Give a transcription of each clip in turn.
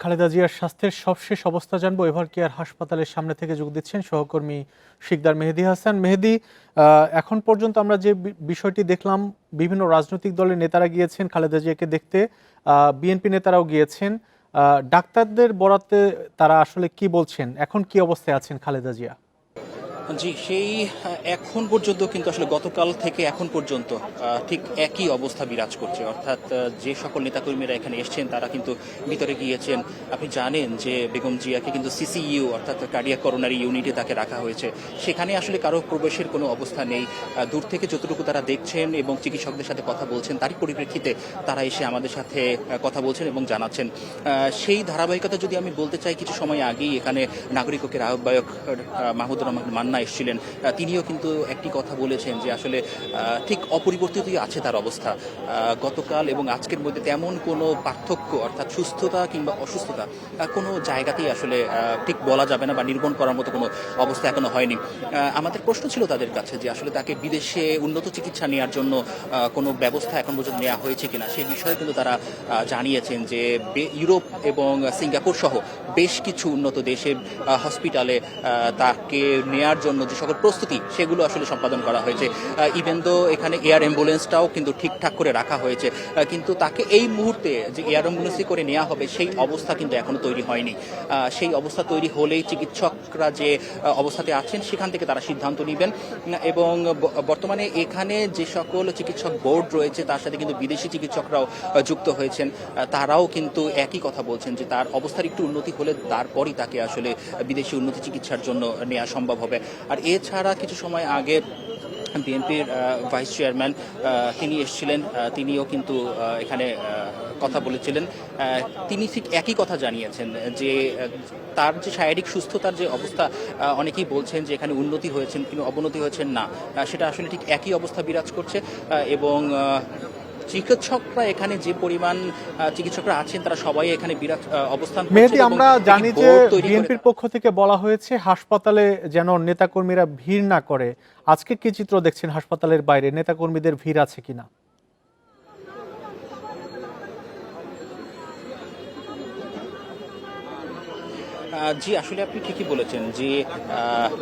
খালেদা জিয়ার স্বাস্থ্যের সবশেষ অবস্থা জানব। এভার কেয়ার হাসপাতালের সামনে থেকে যোগ দিচ্ছেন সহকর্মী শিকদার মেহেদি হাসান। মেহেদি এখন পর্যন্ত আমরা যে বিষয়টি দেখলাম, বিভিন্ন রাজনৈতিক দলের নেতারা গিয়েছেন খালেদা জিয়াকে দেখতে বিএনপি নেতারাও গিয়েছেন। ডাক্তারদের বরাতে তারা আসলে কি বলছেন? এখন কি অবস্থায় আছেন খালেদা জিয়া? জি সেই এখন পর্যন্ত কিন্তু আসলে গতকাল থেকে এখন পর্যন্ত ঠিক একই অবস্থা বিরাজ করছে। অর্থাৎ যে সকল নেতাকর্মীরা এখানে এসছেন তারা কিন্তু ভিতরে গিয়েছেন। আপনি জানেন যে বেগম জিয়াকে কিন্তু সিসিইউ অর্থাৎ কার্ডিয়া করোনারি ইউনিটে তাকে রাখা হয়েছে। সেখানে আসলে কারও প্রবেশের কোনো অবস্থা নেই। দূর থেকে যতটুকু তারা দেখছেন এবং চিকিৎসকদের সাথে কথা বলছেন তারই পরিপ্রেক্ষিতে তারা এসে আমাদের সাথে কথা বলছেন এবং জানাচ্ছেন। সেই ধারাবাহিকতা যদি আমি বলতে চাই কিছু সময় আগেই এখানে নাগরিকের আহ্বায়ক আহ, মাহমুদুর রহমান মান্না এসেছিলেন। তিনিও কিন্তু একটি কথা বলেছেন যে আসলে ঠিক অপরিবর্তিতই আছে তার অবস্থা। গতকাল এবং আজকের মধ্যে তেমন কোনো পার্থক্য অর্থাৎ সুস্থতা কিংবা অসুস্থতা কোনো জায়গাতেই আসলে ঠিক বলা যাবে না বা নির্মূল করার মতো কোনো অবস্থা এখনও হয়নি। আমাদের প্রশ্ন ছিল তাদের কাছে যে আসলে তাকে বিদেশে উন্নত চিকিৎসা নেওয়ার জন্য কোনো ব্যবস্থা এখন পর্যন্ত নেওয়া হয়েছে কিনা সেই বিষয়ে কিন্তু তারা জানিয়েছেন যে ইউরোপ এবং সিঙ্গাপুর সহ বেশ কিছু উন্নত দেশে হসপিটালে তাকে নেয়ার জন্য যে সকল প্রস্তুতি সেগুলো আসলে সম্পাদন করা হয়েছে। ইভেন তো এখানে এয়ার অ্যাম্বুলেন্সটাও কিন্তু ঠিকঠাক করে রাখা হয়েছে কিন্তু তাকে এই মুহূর্তে যে এয়ার অ্যাম্বুলেন্সে করে নেওয়া হবে সেই অবস্থা কিন্তু এখনও তৈরি হয়নি। সেই অবস্থা তৈরি হলেই চিকিৎসকরা যে অবস্থাতে আছেন সেখান থেকে তারা সিদ্ধান্ত নেবেন। এবং বর্তমানে এখানে যে সকল চিকিৎসক বোর্ড রয়েছে, তার সাথে কিন্তু বিদেশি চিকিৎসকরাও যুক্ত হয়েছেন। তারাও কিন্তু একই কথা বলছেন যে তার অবস্থার একটু উন্নতি হলে তারপরই তাকে আসলে বিদেশি উন্নতি চিকিৎসার জন্য নেওয়া সম্ভব হবে। আর এছাড়া কিছু সময় আগে বিএনপির ভাইস চেয়ারম্যান তিনি এসেছিলেন তিনিও কিন্তু এখানে কথা বলেছিলেন। তিনি ঠিক একই কথা জানিয়েছেন যে তার যে শারীরিক সুস্থতার যে অবস্থা অনেকেই বলছেন যে এখানে উন্নতি হয়েছেন কিন্তু অবনতি হয়েছেন না। সেটা আসলে ঠিক একই অবস্থা বিরাজ করছে এবং চিকিৎসকরা এখানে যে পরিমাণ চিকিৎসকরা আছেন তারা সবাই এখানে বিরাট অবস্থান মেহেদি আমরা জানি যে বিএনপির পক্ষ থেকে বলা হয়েছে হাসপাতালে যেন নেতাকর্মীরা ভিড় না করে। আজকে কি চিত্র দেখছেন হাসপাতালের বাইরে? নেতাকর্মীদের ভিড় আছে কিনা? জি, আসলে আপনি ঠিকই বলেছেন যে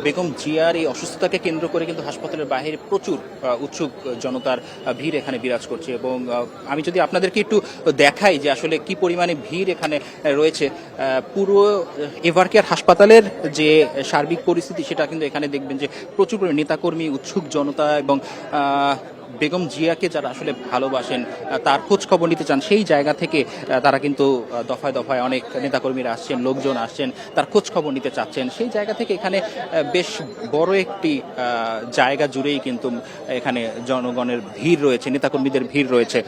বেগম জিয়ার এই অসুস্থতাকে কেন্দ্র করে কিন্তু হাসপাতালের বাইরে প্রচুর উৎসুক জনতার ভিড় এখানে বিরাজ করছে এবং আমি যদি আপনাদেরকে একটু দেখাই যে আসলে কি পরিমাণে ভিড় এখানে রয়েছে পুরো এভারকেয়ার হাসপাতালের যে সার্বিক পরিস্থিতি সেটা কিন্তু এখানে দেখবেন যে প্রচুর নেতাকর্মী, উৎসুক জনতা এবং বেগম জিয়াকে যারা আসলে ভালোবাসেন তার খোঁজ খবর নিতে চান, সেই জায়গা থেকে তারা কিন্তু দফায় দফায় অনেক নেতাকর্মীরা আসছেন, লোকজন আসছেন, তার খোঁজ খবর নিতে চাচ্ছেন। সেই জায়গা থেকে এখানে বেশ বড় একটি জায়গা জুড়েই কিন্তু, এখানে জনগণের ভিড় রয়েছে, নেতাকর্মীদের ভিড় রয়েছে।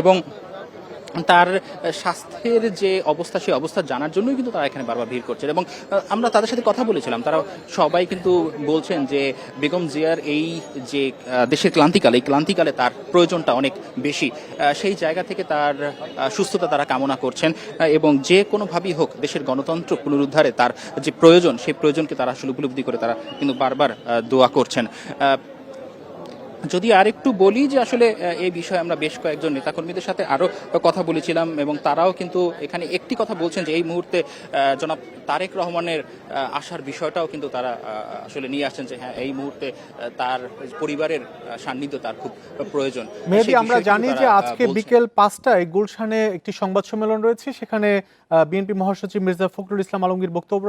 এবং তার স্বাস্থ্যের যে অবস্থা, সেই অবস্থা জানার জন্যই কিন্তু তারা এখানে বারবার ভিড় করছেন। এবং আমরা তাদের সাথে কথা বলেছিলাম। তারা সবাই কিন্তু বলছেন যে, বেগম জিয়ার এই যে দেশের ক্লান্তিকালে, এই ক্লান্তিকালে তার প্রয়োজনটা অনেক বেশি। সেই জায়গা থেকে তার সুস্থতা তারা কামনা করছেন। এবং যে কোনোভাবেই হোক, দেশের গণতন্ত্র পুনরুদ্ধারে তার যে প্রয়োজন, সেই প্রয়োজনকে তারা আসলে উপলব্ধি করে তারা কিন্তু বারবার দোয়া করছেন। যদি আরেকটু বলি যে আসলে এই বিষয়ে আমরা বেশ কয়েকজন নেতাকর্মীদের সাথে আরও কথা বলেছিলাম এবং তারাও কিন্তু এখানে একটি কথা বলছেন যে এই মুহূর্তে জনাব তারেক রহমানের আসার বিষয়টাও কিন্তু তারা আসলে নিয়ে আসছেন যে হ্যাঁ এই মুহূর্তে তার পরিবারের সান্নিধ্য তার খুব প্রয়োজন। মেহেদি আমরা জানি যে আজকে বিকেল পাঁচটায় গুলশানে একটি সংবাদ সম্মেলন রয়েছে সেখানে বিএনপি মহাসচিব মির্জা ফখরুল ইসলাম আলমগীর বক্তব্য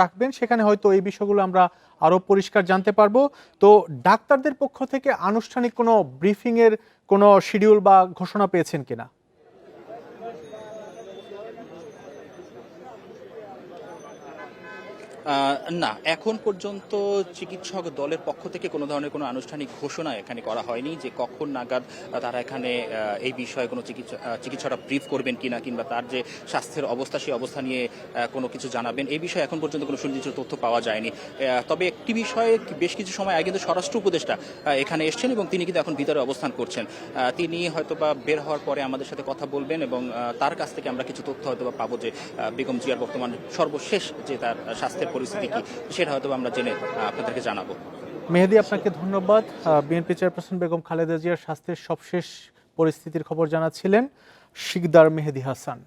রাখবেন। সেখানে হয়তো এই বিষয়গুলো আমরা আরও পরিষ্কার জানতে পারব। তো ডাক্তারদের পক্ষ থেকে আনুষ্ঠানিক কোনো ব্রিফিংয়ের কোনো শিডিউল বা ঘোষণা পেয়েছেন কিনা? না এখন পর্যন্ত চিকিৎসক দলের পক্ষ থেকে কোনো ধরনের কোনো আনুষ্ঠানিক ঘোষণা এখানে করা হয়নি যে কখন নাগাদ তারা এখানে এই বিষয়ে কোনো চিকিৎসা আহ, চিকিৎসকরা ব্রিফ করবেন কিনা কিংবা তার যে স্বাস্থ্যের অবস্থা সেই অবস্থা নিয়ে কোনো কিছু জানাবেন এই বিষয়ে এখন পর্যন্ত কোনো সুনির্দিষ্ট তথ্য পাওয়া যায়নি। তবে একটি বিষয়ে বেশ কিছু সময় আগে কিন্তু স্বরাষ্ট্র উপদেষ্টা এখানে এসছেন এবং তিনি কিন্তু এখন ভিতরে অবস্থান করছেন। তিনি হয়তোবা বের হওয়ার পরে আমাদের সাথে কথা বলবেন এবং তার কাছ থেকে আমরা কিছু তথ্য হয়তোবা পাবো যে বেগম জিয়ার বর্তমান সর্বশেষ যে তার স্বাস্থ্যের পরিস্থিতি কি, সেটা হয়তো আমরা জেনে আপনাদেরকে জানাব। মেহেদি, আপনাকে ধন্যবাদ। বিএনপি চেয়ারপারসন বেগম খালেদা জিয়ার স্বাস্থ্যের সবশেষ পরিস্থিতির খবর জানাচ্ছিলেন শিকদার মেহেদি হাসান।